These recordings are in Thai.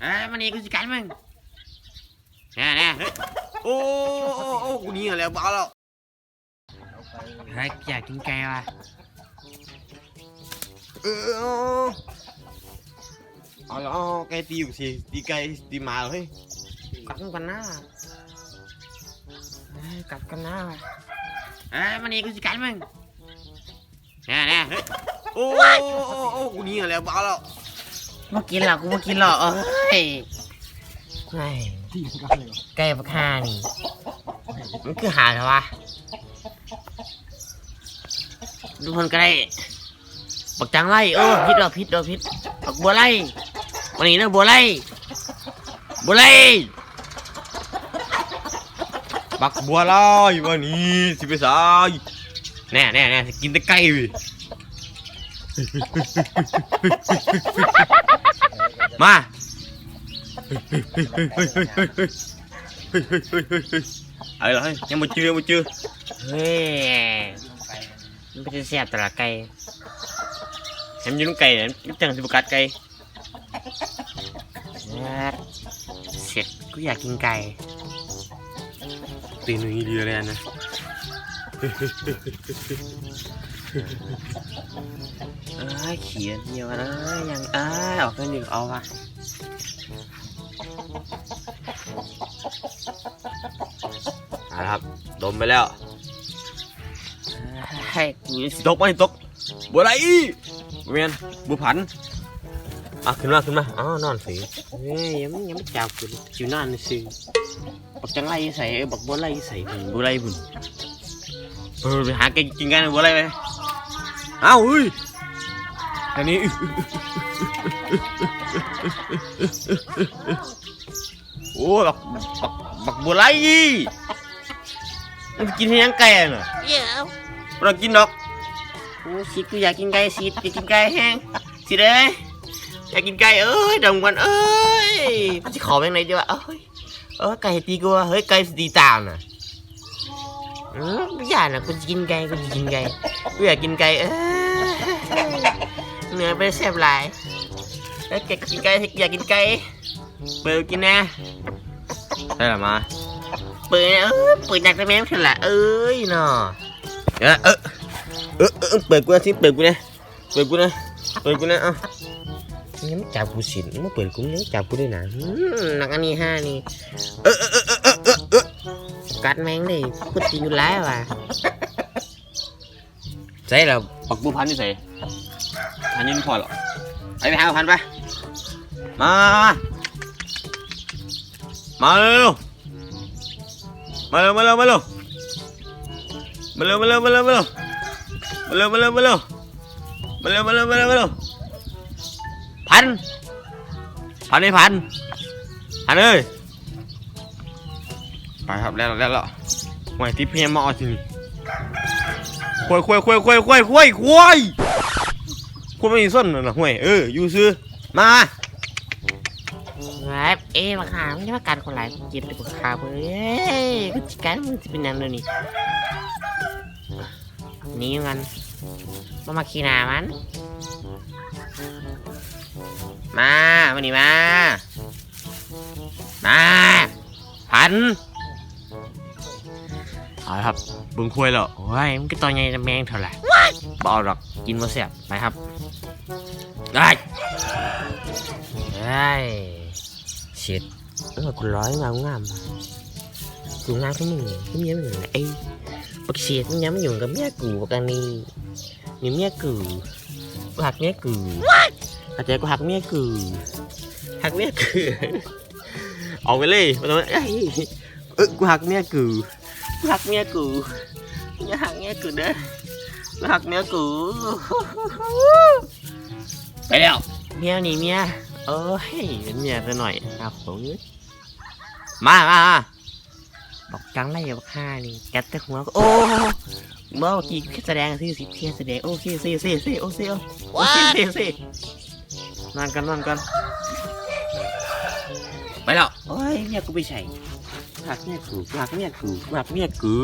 เอ้ยมันนี่กูสิกันมึงแน่แน่เฮ้ยโอ้โอ้โอ้กูหนีกันแล้วบ้าแล้วเฮ้ยอยากกินไก่ว่ะเออเอาแล้วเอาไก่ตีอยู่สิตีไก่ตีหมาเหรอเฮ้ยกลับกันนะเฮ้ยกลับกันนะว่ะเอ้ยมันนี่กูสิกันมึงแน่แน่เฮ้ยโอ้โอ้โอ้โอ้กูหนีกันแล้วบ้าแล้ว มากินหรอกกูมากินหรอกเอ้ยไอ้ไก่ปลาคานี่ มันคือหาเหรอวะดูคนก็ได้บักจังไล่เออพิษเราพิษเราพิษบักบัวไล่วันนี้นะบัวไล่บัวไล่บักบัวลอยวันนี้สิไปสายแน่แน่แน่กินแต่ไก่เวิ มาไอ้ละให้ยังมาเจอยังมาเจอเฮ้ยมันเป็นแซ่บตลาดไก่เห็นอยืนไก่เนี่ยมันจังสิบกัดไก่เสร็จกูอยากกินไก่ตีหนึ่งอีเดียเลยนะเอ้ยเขียนเดียวนะยังเอ้ยออกกันหนึ่งเอาวะเอาละครับ ดมไปแล้วให้กูตกไปตกบัวไหลบัวเมียนบัวผันอะขึ้นมาขึ้นมาอ๋อนอนสิเฮ้ยยังไม่ยังไม่จับกูเลยจิวนั่นสิบักจังไล่ใส่เอ้ยบักบัวไล่ใส่บุญบัวไล่บุญเออไปหาไก่กินกันบัวไล่ไปเอ้าเฮ้ย อันนี้ โอ้บักบักบักบัวไล่มันกินให้ยังไก่อะน่ะเดี๋ยวเรากินดอกโอ้สิกูอยากกินไก่สิอยากกินไก่แห้งสิเด้ยอยากกินไก่เอ้ยดำกันเอ้ยมันจะขอแบงไหนดีวะเอ้ยเออไก่ตีกูวะเฮ้ยไก่สิตีตามน่ะอืมไม่อยากนะกูจะกินไก่กูจะกินไก่กูอยากกินไก่เอ้ย เนื้อเป็นแซ่บหลายเอ้ยอยากกินไก่อยากกินไก่เปิดกินนะได้ละมาเปิดนะเออเปิดหนักได้ไหมเถอะล่ะเอ้ยเนาะเออเออเออเออเปิดกูนะสิเปิดกูนะเปิดกูนะเปิดกูนะเอ้ายังไม่จับกูสิไม่เปิดกูยังจับกูด้วยนะอืมหนักอันนี้ห้านี่เออเออเออเออเออเออกัดแมงเลยกูตีอยู่แล้วว่ะใช่แล้วปักบัวพันนี่ใส่ พันนี่ไม่พอหรอกไปไปหาพันไป มา มาเร็วมาเร็วมาเร็วมาเร็วมาเร็วมาเร็วมาเร็วมาเร็วมาเร็วมาเร็วมาเร็วมาเร็วมาเร็วมาเร็วมาเร็วพันพันนี่พันพันเอ้ยไปครับแล้วแล้วแล้วหวยที่เพียงมาเอาที่นี่ควายควายควายควายควายควายควาย ควายไม่มีส้นน่ะนะหวยเอออยู่ซื้อมาแบบเอ๊ะมาขามันจะมากัดคนหลายกินเลยกูขาไปเอ้ยกูจะกัดมึงจะเป็นยังไงนี่หนี่มันมามาขี้หนามัน มามานี่มา มา พันเอาละครับเบึงคุยแล้วโอ้ยมันก็ตอนใหญ่จะแมงเท่าไหร่เบเอาหรอกกินมาเสียบไปครับ ได้ได้เสียดเออกูร้อยงามงามกูงามขึ้นมึงขึ้นเยอะมึงไอ้ปักเสียดมันย้ำอยู่กับเมียกูปกันนี่นี่เมียกูกูหักเมียกูเข้าใจกูหักเมียกูหักเมียกูออกไปเลยไม่ต้องเอ้ยเออกูหักเมียกูกูหักเมียกูอย่าหักเมียกูเด้อกูหักเมียกู ไปแล้วเมียนี่เมียเอ้ยเป็นเมียไปหน่อยครับผมมามามาบอกจังไรอย่าฆ่านี่แกแต่หัวก็โอ้เมื่อกี้แสดงสิสิเพียแสดงโอเคสิสิสิโอเคโอเคสิสินอนกันนอนกันไปแล้วโอ้ยเมียกูไปใส่กูหักเมียกูกูหักเมียกูกูหักเมียกู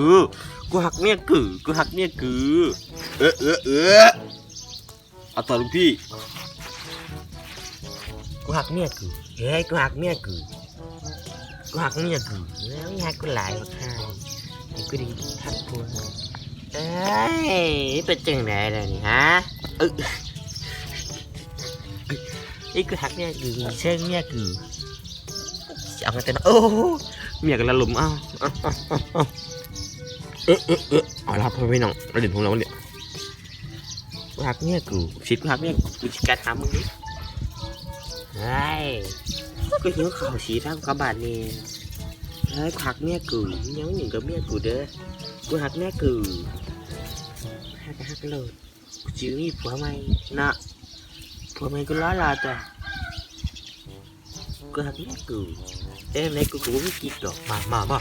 กูหักเมียกูกูหักเมียกูเออเออเออเอาต่อลูกพี่ กูหักเมียกูเฮ้ยกูหักเมียกูกูหักเมียกูแล้วอยากกูหลายค่ะกูดีทักกูเอ้ยเป็นจังไหนเล่ะนี่ฮะเอ้ยไอ้กูหักเมียกูเชื่อเมียกูเอากันแต่โอ้เมียกันละหลุมเอ้าเออเออเออเออเออเอาละครับพ่อพี่น้องเราเด่นของเราเนี่ยกูหักเมียกูชิดกูหักเมียกูกูจะการทำมึงดิ เฮ้ก็หิวข้าวสีทางกระบาดนี่เฮ้ยกูหักเมียกูยังหนึ่งกับเมียกูเด้อกูหักเมียกูหักก็หักโลดกูจื้อมีผัวใหม่นะผัวใหม่กูล้อรอตัวกูหักเมียกูเอ้ยไหนกูกูไม่กินดอกมามามา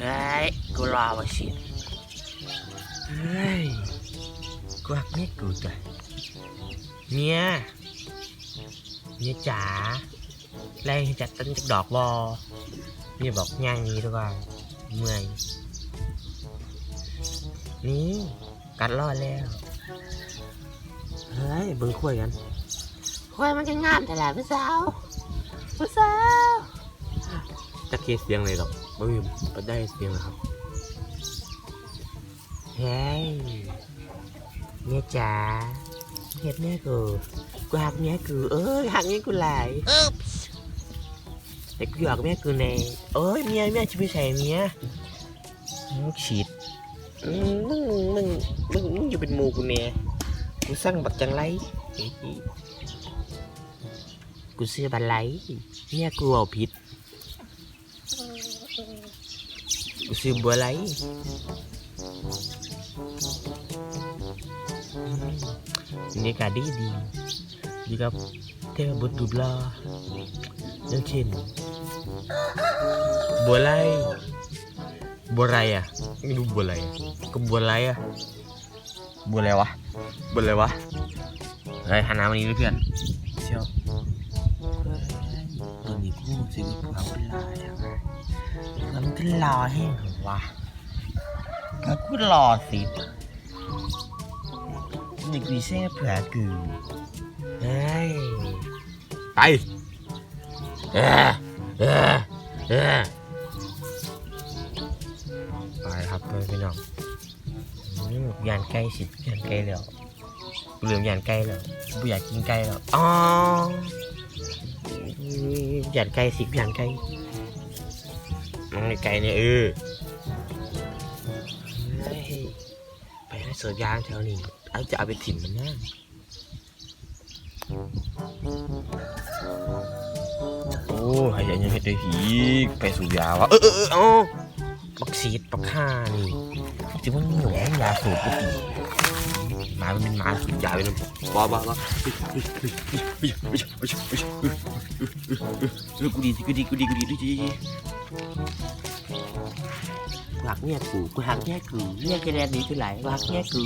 เฮ้กูรอมาสิเฮ้ย กูหักเมียกูจ้ะเมียเมียจ๋าไล่ให้จัดต้นจากดอกบอเมียบอกย่างนี้ด้วยว่าเมื่อยนี่กัดรอดแล้ว เฮ้ยเบิ่งคุยกันคุยมันจะงามแต่ละผู้สาวผู้สาวจะเคเสียงเลยหรอกไม่มีก็ได้เสียงนะครับเฮ้ย เมียจ๋าเฮ็ดแม่กูกูหักแม่กูเอ้ยหักแม่กูหลายแต่กูหยอกแม่กูแน่เอ้ยเมียเมียจะไปใส่เมียมึงฉีดอืมมึงมึงมึงมึงอยู่เป็นหมูกูแน่กูสั่งบักจังไรไอ้ที่กูเสื้อบันไลเมียกูเอาผิดกูซื้อบัวไหลอืมบ รรยากาศดีดีดีครับเทพบุตรดูบลาอย่างเช่นบัวไลบัวไรอะไม่รู้บัวอะไรอะก็บัวไรอะบัวอะไรวะบัวอะไรวะเฮ้ยหันหน้ามานี่ด้วยเพื่อนเชียวเฮ้ยตัวนี้กูซื้อผัวกูรอแล้วนะแล้วมันก็รอให้เหรอวะแล้วกูรอสิ เด็กวีเซ่เผื่อกูเฮ้ยไปเออเออเออไปครับเพื่อนพี่น้องอืมยานไก่สิยานไก่แล้วกูลืมยานไก่แล้วกูอยากกินไก่แล้วอ๋อยานไก่สิยานไก่น้องไก่เนี่ยเออเฮ้ยไปให้เสือยางแถวนี้ เอาจะเอาไปถิ่มมันนะโอ้หายใจยังเห็ดได้หีกไปสูบยาวะเออเออเออเอาปักซีดปักฆ่านี่จิว่าหนูยาสูบกูตีหมามันเป็นหมาสูบยาเป็นบ้าบ้าบ้ากูดีกูดีกูดีกูดีกูดีกู หลักเนี่ยกูกูหักเนี่ยกูเนี่ยกระแดนดีที่ไหลกูหักเนี่ยกู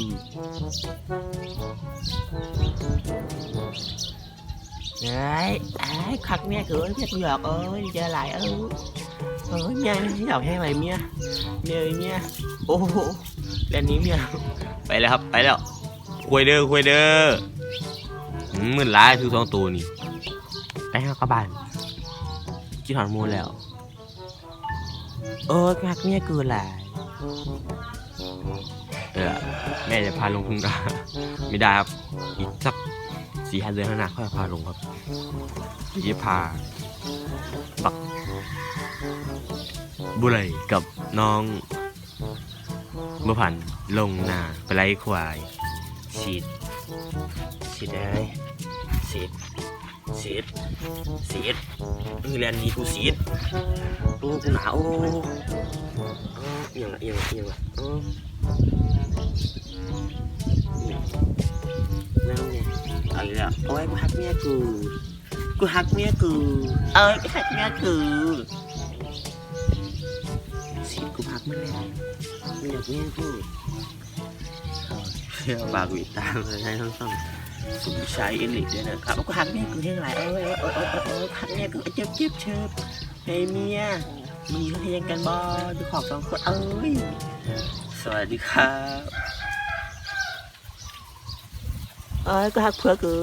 เอ้ยไอ้ขักเนี่ยกูเจ็บหยอกเอ้ยดีใหลายเอ้ยเอ้ยเมียหยอกแห้งเลยเมียเมียเมียโอ้โหแดนนี้เมียไปแล้วครับไปแล้วคุยเด้อคุยเด้อมื่นร้ายทุกสองตัวนี่ไปเข้ากระบาลกินหอนมูแล้ว เออแม่จะพาลงทุ่งนาไม่ได้ครับ อีกสักสี่ห้าเดือนข้างหน้าค่อยพาลงครับเดี๋ยวจะพาปัก บุไรกับน้องเมื่อผ่านลงนาไปไล่ควาย xịt xịt đây xịt xịt xịt người lên สีดสีดนี่แลนดีกูสีดกูกูหนาวเอียงละเอียงละเอียงละนั่งไงเอาอะไรอะวโอ้ยกูหักเมียกูกูหักเมียกูเอ้ยกูหักเมียกูสีดกูหักมันแล้วไม่อยากเมียกูเฮ้ยบากุยตาเลยให้ทั้งสอง สมชายอินลิกด้วยนะครับก็หักเนี่ยกูเท่งหลายเอ้ยเอ้ยเอ้ยเอ้ยเอ้ยหักเนี่ยกูเจ็บเจ็บเชิบเฮ้ยเมียมีเขาเฮงกันบอดูของสองคนเอ้ยสวัสดีครับเอ้ยก็หักเพื่อกู